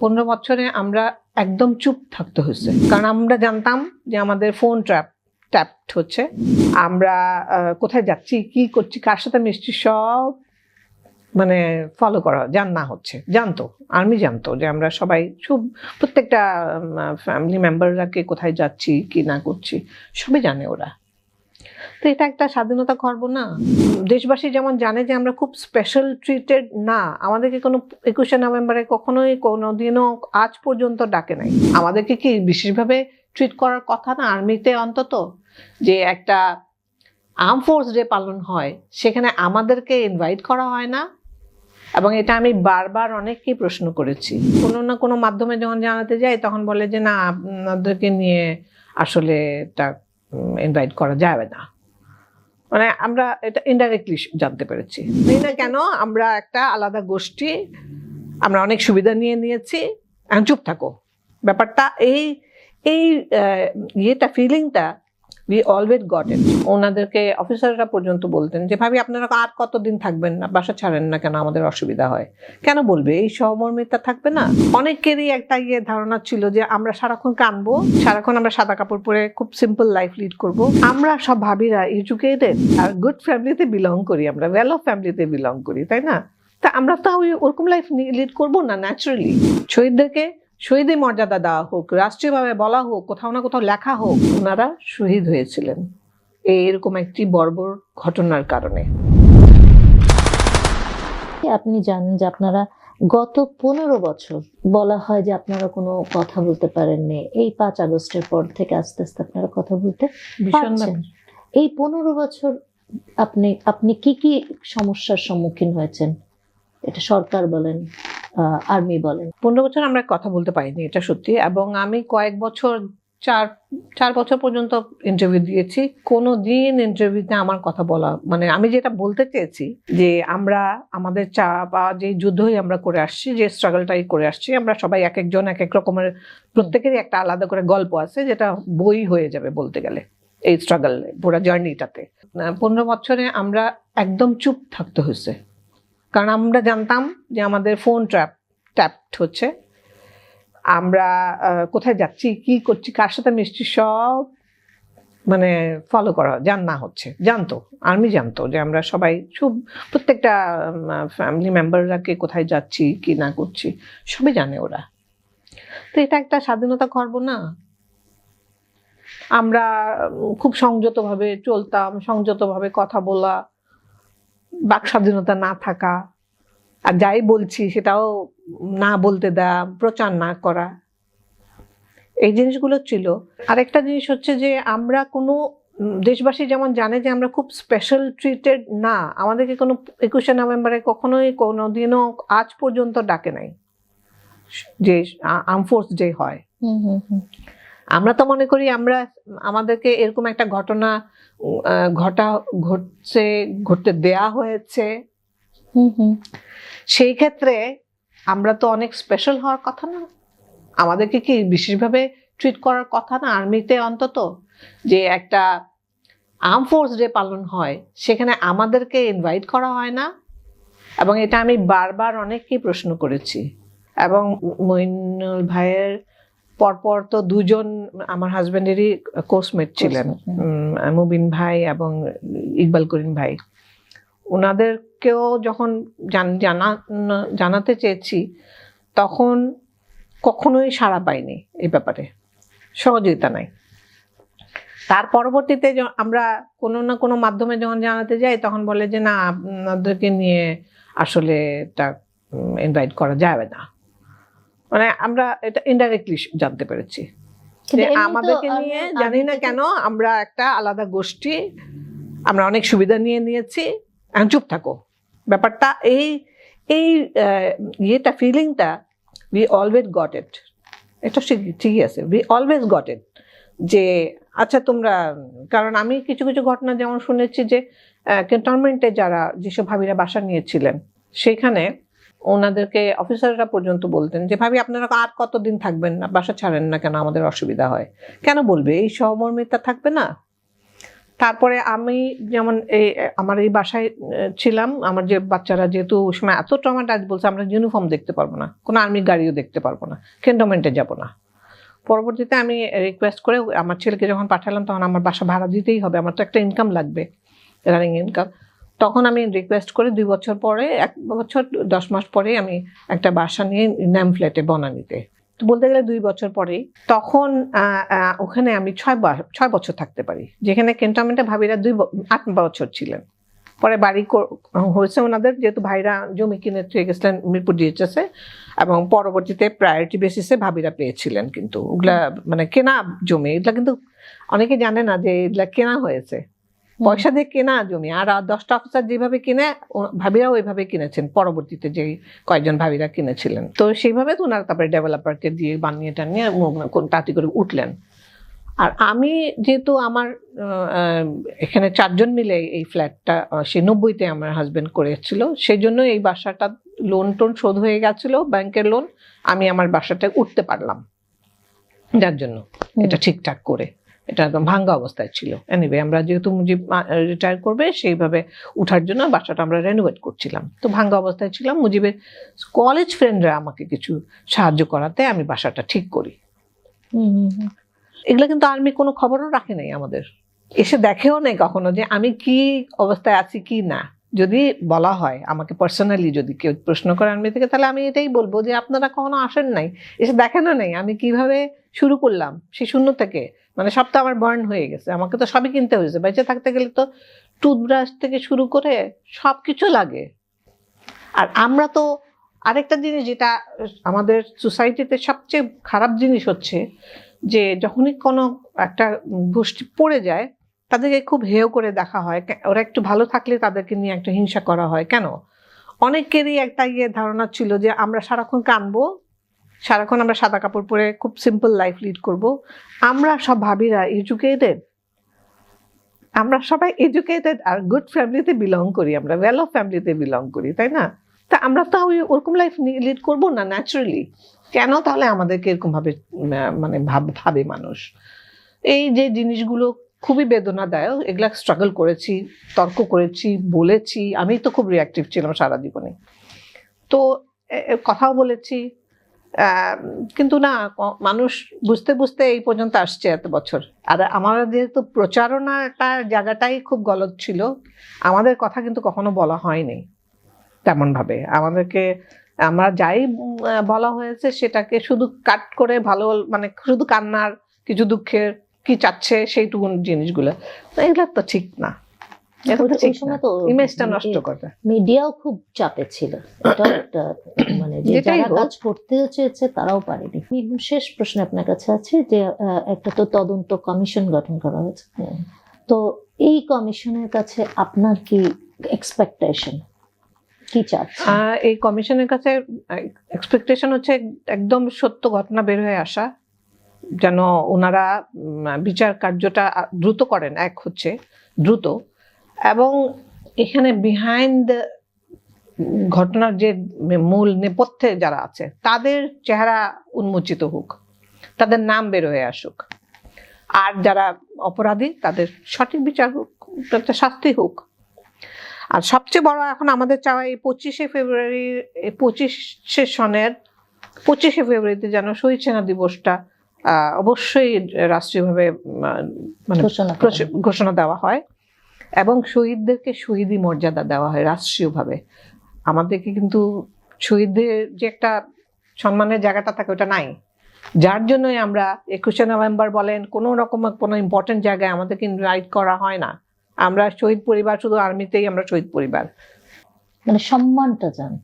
পনেরো বছরে আমরা একদম চুপ থাকতে হয়েছে। কারণ আমরা জানতাম যে আমাদের ফোন ট্র্যাপ, ট্যাপড হচ্ছে। আমরা কোথায় যাচ্ছি, কি করছি, কার সাথে মিশছি, সব মানে ফলো করা জানা হচ্ছে। জানতো আর্মি জানতো যে আমরা সবাই সব প্রত্যেকটা ফ্যামিলি মেম্বাররা কে কোথায় যাচ্ছি, কি না করছি, সবই জানে ওরা। তো এটা একটা স্বাধীনতা খর্ব না। দেশবাসী যেমন জানে যে আমরা খুব স্পেশাল ট্রিটেড না, আমাদেরকে কোনো একুশে নভেম্বরে কখনোই কোনো দিনও আজ পর্যন্ত ডাকে নাই। আমাদেরকে কি বিশেষভাবে ট্রিট করার কথা না? আর্মিতে অন্তত যে একটা আর্ম ফোর্স ডে পালন হয়, সেখানে আমাদেরকে ইনভাইট করা হয় না। এবং এটা আমি বারবার অনেককেই প্রশ্ন করেছি। কোনো না কোনো মাধ্যমে যখন জানাতে যাই, তখন বলে যে, না, আপনাদেরকে নিয়ে আসলে এটা ইনভাইট করা যাবে না। মানে আমরা এটা ইনডাইরেক্টলি জানতে পেরেছি। না কেন আমরা একটা আলাদা গোষ্ঠী, আমরা অনেক সুবিধা নিয়ে নিয়েছি। চুপ থাকো। ব্যাপারটা এই এই ইয়েটা ফিলিংটা উই অলওয়েজ গট ইট ওনাদেরকে অফিসাররা পর্যন্ত বলতেন যে, ভাবি, আপনারা আর কতদিন থাকবেন না? বাসা ছাড়েন না কেন? আমাদের অসুবিধা হয়। কেন বলবে? এই সহমর্মিতা থাকবে না? অনেকেরই একটা ইয়ে ধারণা ছিল যে, আমরা সারাক্ষণ কানবো, সারাক্ষণ আমরা সাদা কাপড় পরে খুব সিম্পল লাইফ লিড করব। আমরা সব ভাবিরা এডুকেটেড আর গুড ফ্যামিলিতে বিলং করি, আমরা ওয়েল অফ ফ্যামিলিতে বিলং করি, তাই না? তা আমরা তো ওরকম লাইফ লিড করব না ন্যাচারালি শহীদদেরকে শহীদের মর্যাদা দেওয়া হোক রাষ্ট্রীয়ভাবে বলা হোক কোথাও না কোথাও লেখা হোক ওনারা শহীদ হয়েছিলেন এরকম একটি বর্বর ঘটনার কারণে। আপনি জানেন যে আপনারা গত পনেরো বছর বলা হয় যে আপনারা কোনো কথা বলতে পারেননি। এই পাঁচ আগস্টের পর থেকে আস্তে আস্তে আপনারা কথা বলতে পারছেন। এই পনেরো বছর আপনি আপনি কি কি সমস্যার সম্মুখীন হয়েছেন? এটা সরকার বলেন আর্মি বলেন। পনেরো বছর আমরা কথা বলতে পারিনি, এটা সত্যি। এবং আমি কয়েক বছর, চার চার বছর পর্যন্ত ইন্টারভিউ দিয়েছি। কোনো দিন ইন্টারভিউতে আমার কথা বলা মানে আমি যেটা বলতে চেয়েছি যে আমরা, আমাদের চা বা যে যুদ্ধই আমরা করে আসছি, যে স্ট্রাগলটাই করে আসছি, আমরা সবাই এক একজন, এক এক রকমের, প্রত্যেকেরই একটা আলাদা করে গল্প আছে, যেটা বই হয়ে যাবে বলতে গেলে, এই স্ট্রাগল পুরো জার্নিটাতে পনেরো বছরে আমরা একদম চুপ থাকতে হয়েছে। কারণ আমরা জানতাম যে আমাদের ফোন ট্র্যাপ ট্যাপড হচ্ছে। আমরা কোথায় যাচ্ছি, কি করছি, কার সাথে মিশছি, সব মানে ফলো করা জানা হচ্ছে। জানতো আর্মি জানতো যে আমরা সবাই, সব, প্রত্যেকটা ফ্যামিলি মেম্বাররা কে কোথায় যাচ্ছি, কি না করছি, সবই জানে ওরা। তো এটা একটা স্বাধীনতা খর্ব না। আমরা খুব সংযতভাবে চলতাম, সংযতভাবে কথা বলা বাক স্বাধীনতা না থাকা, আর যাই বলছি সেটাও না বলতে দেয়া, প্রচার না করা। এই জিনিসগুলো ছিল। আরেকটা জিনিস হচ্ছে যে আমরা কোনো দেশবাসী যেমন জানে যে আমরা খুব স্পেশাল ট্রিটেড না, আমাদেরকে কোনো একুশে নভেম্বরে কখনোই কোনো দিনও আজ পর্যন্ত ডাকে নাই। যে আর্ম ফোর্স ডে হয়। আমরা তো মনে করি আমরা আমাদেরকে এরকম একটা ঘটনা ঘটা ঘটছে ঘটতে দেয়া হয়েছে। সেই ক্ষেত্রে আমরা তো অনেক স্পেশাল হওয়ার কথা না। আমাদেরকে কি বিশেষভাবে ট্রিট করার কথা না আর্মিতে অন্তত? যে একটা আর্ম ফোর্স ডে পালন হয় সেখানে আমাদেরকে ইনভাইট করা হয় না? এবং এটা আমি বারবার অনেককেই প্রশ্ন করেছি। এবং মইনুল ভাইয়ের পরপর তো দুজন আমার হাজবেন্ডেরই কোর্সমেট ছিলেন মুবিন ভাই এবং ইকবাল করিম ভাই। ওনাদেরকেও যখন জান- জানা জানাতে চেয়েছি তখন কখনোই সাড়া পাইনি এই ব্যাপারে। সহযোগিতা নাই। তার পরবর্তীতে আমরা কোনো না কোনো মাধ্যমে যখন জানাতে যাই তখন বলে যে না আপনাদেরকে নিয়ে আসলে এটা ইনভাইট করা যাবে না। মানে আমরা এটা ইনডাইরেক্টলি জানতে পেরেছি। যে আমাদেরকে নিয়ে জানি না কেন আমরা একটা আলাদা গোষ্ঠী আমরা অনেক সুবিধা নিয়ে নিয়েছি। চুপ থাকো। ব্যাপারটা এই এই ইয়েটা ফিলিংটা উই অলওয়েজ গট ইট এটা ঠিক- ঠিকই আছে। উই অলওয়েজ গট ইট যে আচ্ছা তোমরা কারণ আমি কিছু কিছু ঘটনা যেমন শুনেছি যে ক্যান্টনমেন্টে যারা যেসব ভাবিরা বাসা নিয়েছিলেন সেখানে ওনাদেরকে অফিসাররা পর্যন্ত বলতেন যে, ভাবি, আপনারা আর কতদিন থাকবেন না? বাসা ছাড়েন না কেন? আমাদের অসুবিধা হয়। কেন বলবে? এই সহমর্মিতা থাকবে না? তারপরে আমি যেমন এই, আমার এই বাসায় ছিলাম। আমার যে বাচ্চারা, যেহেতু ওই সময় এত ট্রমাটাইজ বলছে, আমরা ইউনিফর্ম দেখতে পারব না। কোনো আর্মি গাড়িও দেখতে পারব না। ক্যান্টনমেন্টে যাব না। পরবর্তীতে আমি রিকোয়েস্ট করে আমার ছেলেকে যখন পাঠালাম, তখন আমার বাসা ভাড়া দিতেই হবে। আমার তো একটা ইনকাম লাগবে রানিং ইনকাম তখন আমি রিকোয়েস্ট করে দুই বছর পরে, এক বছর, দশ মাস পরে আমি একটা বাসা নিয়ে ন্যাম ফ্ল্যাটে বনানিতে। তো বলতে গেলে দুই বছর পরেই। তখন ওখানে আমি ছয় ছয় বছর থাকতে পারি। যেখানে ক্যান্টনমেন্টে ভাবিরা দুই আট বছর ছিলেন। পরে বাড়ি হয়েছে ওনাদের, যেহেতু ভাইরা জমি কিনে থেকে গেছিলেন মিরপুর ডিএচএসে এবং পরবর্তীতে প্রায়োরিটি বেসিসে ভাবিরা পেয়েছিলেন কিন্তু। ওগুলা মানে কেনা জমি, এগুলা কিন্তু অনেকে জানে না যে এগুলা কেনা হয়েছে। পয়সা দিয়ে কেনা জমি আর দশটা অফিসার যেভাবে কিনে ভাবিরা ওইভাবে কিনেছেন পরবর্তীতে যে কয়েকজন ভাবিরা কিনেছিলেন। তো সেইভাবে তো ওনারা তারপরে ডেভেলপারকে দিয়ে বানিয়ে টানিয়ে তাঁতি করে উঠলেন। আর আমি যেহেতু আমার এখানে চারজন মিলে এই ফ্ল্যাটটা সে নব্বইতে আমার হাজবেন্ড করেছিল সেই জন্য এই বাসাটা লোন টোন শোধ হয়ে গেছিল ব্যাংকের লোন আমি আমার বাসাটা উঠতে পারলাম। যার জন্য এটা ঠিকঠাক করে। এটা একদম ভাঙ্গা অবস্থায় ছিল। এনিওয়ে আমরা যেহেতু মুজিব রিটায়ার করবে সেইভাবে উঠার জন্য বাসাটা আমরা রেনোভেট করছিলাম। তো ভাঙ্গা অবস্থায় ছিলাম মুজিবের কলেজ ফ্রেন্ডরা আমাকে কিছু সাহায্য করাতে আমি বাসাটা ঠিক করি। এগুলো কিন্তু আর্মি কোনো খবরও রাখে নাই আমাদের। এসে দেখেও নেই কখনো যে আমি কি অবস্থায় আছি কি না। যদি বলা হয় আমাকে পার্সোনালি যদি কেউ প্রশ্ন করে আর্মি থেকে তাহলে আমি এটাই বলব যে আপনারা কখনো আসেন নাই। এসে দেখেনও নেই আমি কীভাবে শুরু করলাম। সে শূন্য থেকে মানে সব তো আমার বার্ন হয়ে গেছে। আমাকে তো সবই কিনতে হয়েছে। বেঁচে থাকতে গেলে তো টুথব্রাশ থেকে শুরু করে সব কিছু লাগে। আর আমরা তো আরেকটা জিনিস যেটা আমাদের সোসাইটিতে সবচেয়ে খারাপ জিনিস হচ্ছে যে যখনই কোনো একটা গোষ্ঠী পড়ে যায়, তাদেরকে খুব হেয় করে দেখা হয়। ওরা একটু ভালো থাকলে তাদেরকে নিয়ে একটা হিংসা করা হয়। কেন? অনেকেরই একটা ইয়ে ধারণা ছিল যে আমরা সারাক্ষণ কানবো সারাক্ষণ আমরা সাদা কাপড় পরে খুব সিম্পল লাইফ লিড করব। আমরা সব ভাবিরা এডুকেটেড আমরা সবাই এডুকেটেড আর গুড ফ্যামিলিতে বিলং করি, আমরা ওয়েল অফ ফ্যামিলিতে বিলং করি, তাই না? তা আমরা তো ওই ওরকম লাইফ লিড করব না ন্যাচারালি কেন তাহলে আমাদেরকে এরকম ভাবে মানে ভাব ভাবে মানুষ? এই যে জিনিসগুলো খুবই বেদনাদায়ক, এগুলা স্ট্রাগল করেছি, তর্ক করেছি, বলেছি, আমি তো খুব রিয়াক্টিভ ছিলাম সারা জীবনে। তো কথাও বলেছি কিন্তু না মানুষ বুঝতে বুঝতে এই পর্যন্ত আসছে এত বছর। আর আমার যেহেতু প্রচারণাটা জায়গাটাই খুব গলদ ছিল, আমাদের কথা কিন্তু কখনো বলা হয়নি তেমন ভাবে আমাদেরকে, আমরা যাই বলা হয়েছে সেটাকে শুধু কাট করে ভালো মানে শুধু কান্নার কিছু দুঃখের কি চাচ্ছে সেইটুকু জিনিসগুলো। এগুলো তো ঠিক না। ইমেজটা মানে নষ্ট মিডিয়াও খুব চাপে ছিল। মানে যারা কাজ করতে চেয়েছে তারাও পারেনি। শেষ প্রশ্ন আপনার কাছে আছে যে একটা তো তদন্ত কমিশন গঠন করা হয়েছে। তো এই কমিশনের কাছে আপনার কি এক্সপেকটেশন কি এই কমিশনের কাছে এক্সপেকটেশন হচ্ছে একদম সত্য ঘটনা বের হয়ে আসা যেন ওনারা বিচার কার্যটা দ্রুত করেন এক হচ্ছে দ্রুত। এবং এখানে বিহাইন্ড ঘটনার যে মূল নেপথ্যে যারা আছে তাদের চেহারা উন্মোচিত হোক তাদের নাম বের হয়ে আসুক। আর যারা অপরাধী তাদের সঠিক বিচার হোক তাদের শাস্তি হোক। আর সবচেয়ে বড় এখন আমাদের চাওয়া এই পঁচিশে ফেব্রুয়ারি এই পঁচিশে সনের পঁচিশে ফেব্রুয়ারিতে যেন শহীদ সেনা দিবসটা অবশ্যই রাষ্ট্রীয়ভাবে মানে ঘোষণা দেওয়া হয়। এবং শহীদদেরকে শহীদি মর্যাদা দেওয়া হয় রাষ্ট্রীয়ভাবে। আমাদেরকে কিন্তু শহীদদের যে একটা সম্মানের জায়গাটা থাকে ওটা নাই। যার জন্যই আমরা একুশে নভেম্বর বলেন কোনো রকম কোনো ইম্পর্টেন্ট জায়গায় আমাদেরকে ইনভাইট করা হয় না। আমরা শহীদ পরিবার শুধু আর্মিতেই আমরা শহীদ পরিবার। মানে সম্মানটা জান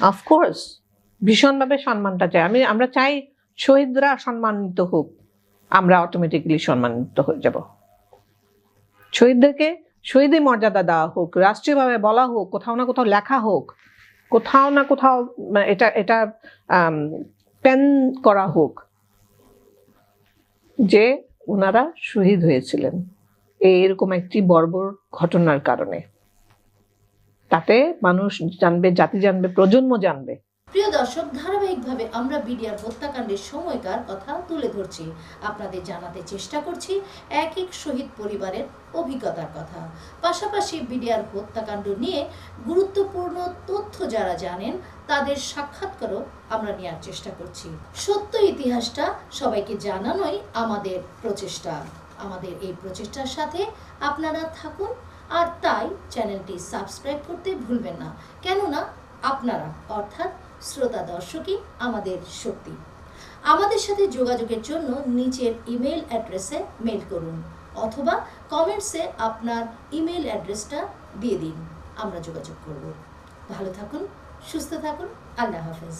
অফকোর্স ভীষণভাবে সম্মানটা চাই। আমি আমরা চাই শহীদরা সম্মানিত হোক। আমরা অটোমেটিক্যালি সম্মানিত হয়ে যাব। শহীদদেরকে শহীদের মর্যাদা দেওয়া হোক, রাষ্ট্রীয়ভাবে বলা হোক, কোথাও না কোথাও লেখা হোক, কোথাও না কোথাও মানে এটা এটা পেন করা হোক, যে ওনারা শহীদ হয়েছিলেন। এরকম একটি বর্বর ঘটনার কারণে। তাতে মানুষ জানবে, জাতি জানবে, প্রজন্ম জানবে। প্রিয় দর্শক, ধারাবাহিকভাবে আমরা বিডিআর হত্যাকাণ্ডের সময়কার কথা তুলে ধরছি। আপনাদের জানাতে চেষ্টা করছি এক এক শহীদ পরিবারের অভিজ্ঞতার কথা। পাশাপাশি বিডিআর হত্যাকাণ্ড নিয়ে গুরুত্বপূর্ণ তথ্য যারা জানেন, তাদের সাক্ষাৎকারও আমরা নেওয়ার চেষ্টা করছি। সত্য ইতিহাসটা সবাইকে জানানোই আমাদের প্রচেষ্টা। আমাদের এই প্রচেষ্টার সাথে আপনারা থাকুন, আর তাই চ্যানেলটি সাবস্ক্রাইব করতে ভুলবেন না। কেননা, আপনারা, অর্থাৎ শ্রোতা দর্শকই আমাদের শক্তি। আমাদের সাথে যোগাযোগের জন্য নিচের ইমেল অ্যাড্রেসে মেল করুন অথবা কমেন্টসে আপনার ইমেল অ্যাড্রেসটা দিয়ে দিন, আমরা যোগাযোগ করব। ভালো থাকুন, সুস্থ থাকুন, আল্লাহ হাফেজ।